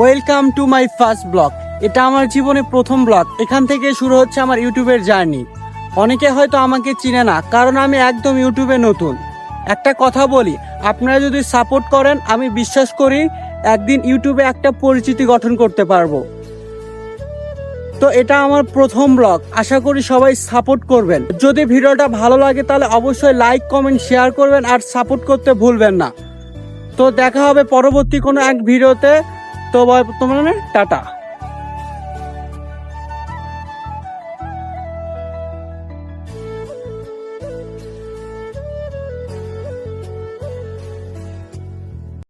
Welcome to my first blog এটা আমার জীবনে প্রথম ব্লগ এখান থেকে শুরু হচ্ছে আমার ইউটিউবের জার্নি। অনেকে হয়তো আমাকে চিনে না, কারণ আমি একদম ইউটিউবে নতুন। একটা কথা বলি, আপনারা যদি সাপোর্ট করেন, আমি বিশ্বাস করি একদিন ইউটিউবে একটা পরিচিতি গঠন করতে পারব। তো এটা আমার প্রথম ব্লগ আশা করি সবাই সাপোর্ট করবেন। যদি ভিডিওটা ভালো লাগে, তাহলে অবশ্যই লাইক কমেন্ট শেয়ার করবেন আর সাপোর্ট করতে ভুলবেন না। তো দেখা হবে পরবর্তী কোনো এক ভিডিওতে। তো তোমার টাটা।